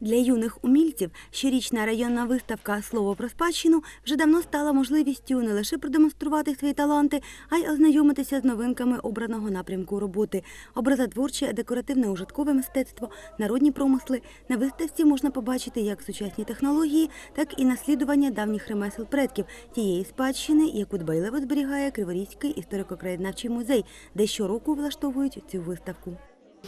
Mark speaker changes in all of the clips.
Speaker 1: Для юних умільців щорічна районна виставка Слово про спадщину вже давно стала можливістю не лише продемонструвати свої таланти, а й ознайомитися з новинками обраного напрямку роботи. Образотворче, декоративне ужиткове мистецтво, народні промисли. На виставці можна побачити як сучасні технології, так і наслідування давніх ремесел предків тієї спадщини, яку дбайливо зберігає Криворізький історико-краєзнавчий музей, де щороку влаштовують цю виставку.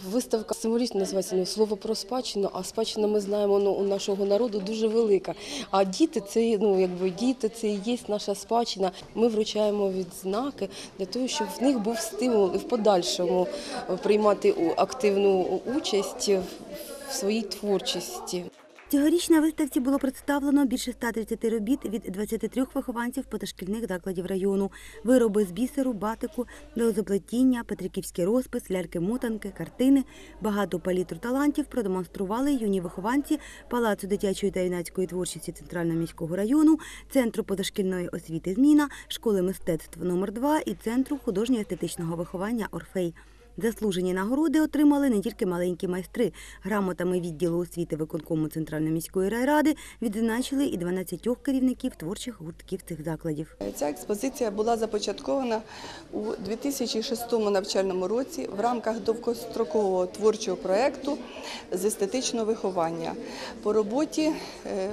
Speaker 2: Виставка символічно називається ну, слово про спадщину, а спадщина ми знаємо ну, у нашого народу дуже велика. А діти це ну якби діти, це і є наша спадщина. Ми вручаємо відзнаки для того, щоб в них був стимул і в подальшому приймати активну участь в- в своїй творчості.
Speaker 1: Цьогоріч на виставці було представлено більше 130 робіт від 23 вихованців позашкільних закладів району. Вироби з бісеру, батику, лозоплетіння, петриківський розпис, ляльки-мотанки, картини. Багату палітру талантів продемонстрували юні вихованці Палацу дитячої та юнацької творчості Центрального міського району, Центру позашкільної освіти «Зміна», школи мистецтв номер 2 і Центру художньо-естетичного виховання «Орфей». Заслужені нагороди отримали не тільки маленькі майстри. Грамотами відділу освіти виконкому Центральної міської райради відзначили і 12 керівників творчих гуртків цих закладів.
Speaker 3: Ця експозиція була започаткована у 2006 навчальному році в рамках довгострокового творчого проєкту з естетичного виховання по роботі е,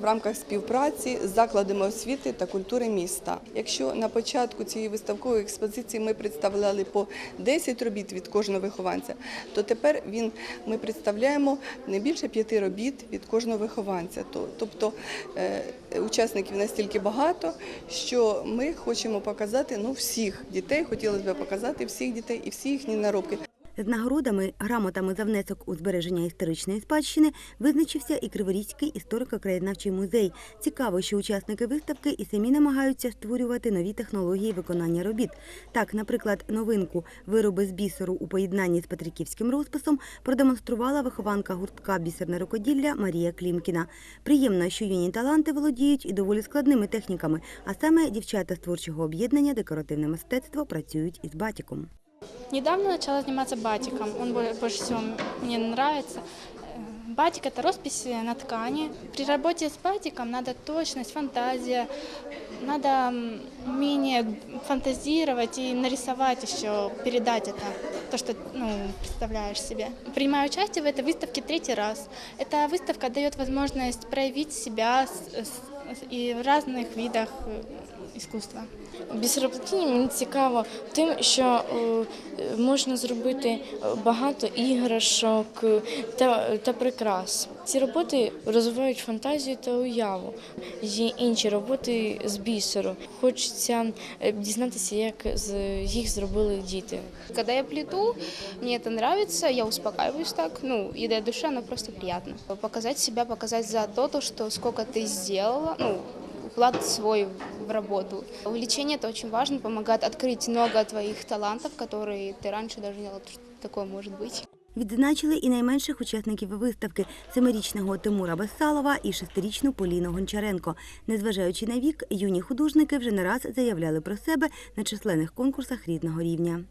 Speaker 3: в рамках співпраці з закладами освіти та культури міста. Якщо на початку цієї виставкової експозиції ми представляли по 10 робіт від кожного вихованця, то тепер він ми представляємо не більше п'яти робіт від кожного вихованця. Тобто е, учасників настільки багато, що ми хочемо показати ну, всіх дітей, хотілося б показати всіх дітей і всі їхні наробки.
Speaker 1: З нагородами, грамотами за внесок у збереження історичної спадщини визначився і Криворізький історико-краєзнавчий музей. Цікаво, що учасники виставки і самі намагаються створювати нові технології виконання робіт. Так, наприклад, новинку вироби з бісеру у поєднанні з петриківським розписом продемонструвала вихованка гуртка бісерне рукоділля Марія Клімкіна. Приємно, що юні таланти володіють і доволі складними техніками, а саме дівчата з творчого об'єднання декоративне мистецтво працюють із батіком.
Speaker 4: Недавно начала заниматься батиком. Он бо- больше всего мне нравится. Батик – это роспись на ткани. При работе с батиком надо точность, фантазия, надо умение фантазировать и нарисовать еще, передать это, то, что ну, представляешь себе. Принимаю участие в этой выставке третий раз. Эта выставка дает возможность проявить себя и в разных видах э, искусства.
Speaker 5: Бісероплетіння мені цікаво тим, що е, можна зробити е, багато іграшок е, та, та прикрас. Ці роботи розвивають фантазію та уяву. Є інші роботи з бісеру. Хочеться дізнатися, як їх зробили діти.
Speaker 6: Когда я плету, мне это нравится, я успокаиваюсь так, ну, для души оно просто приятно. Показать себя, показать за то, что сколько ты сделала, ну, вклад свой в работу. Увлечение это очень важно, помогает открыть много твоих талантов, которые ты раньше даже не знала, что такое может быть.
Speaker 1: Відзначили і найменших учасників виставки семирічного Тимура Бессалова і шестирічну Поліну Гончаренко. Незважаючи на вік, юні художники вже не раз заявляли про себе на численних конкурсах різного рівня.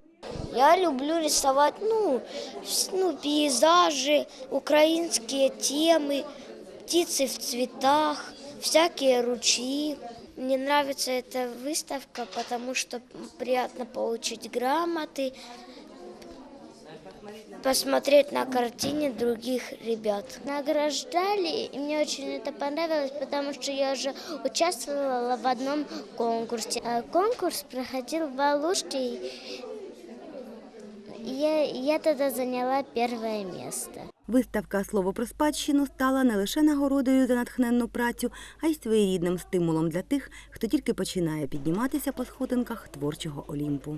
Speaker 7: Я люблю рисовать ну, вс- ну, пейзажи, украинские темы, птицы в цветах, Всякие ручьи. Мне нравится эта выставка, потому что приятно получить грамоты, посмотреть на картине других ребят. Награждали, и мне очень это понравилось, потому что я уже участвовала в одном конкурсе. А Конкурс проходил в Алуште, и я, я тогда заняла первое место.
Speaker 1: Виставка Слово про спадщину стала не лише нагородою за натхненну працю, а й своєрідним стимулом для тих, хто тільки починає підніматися по сходинках творчого Олімпу.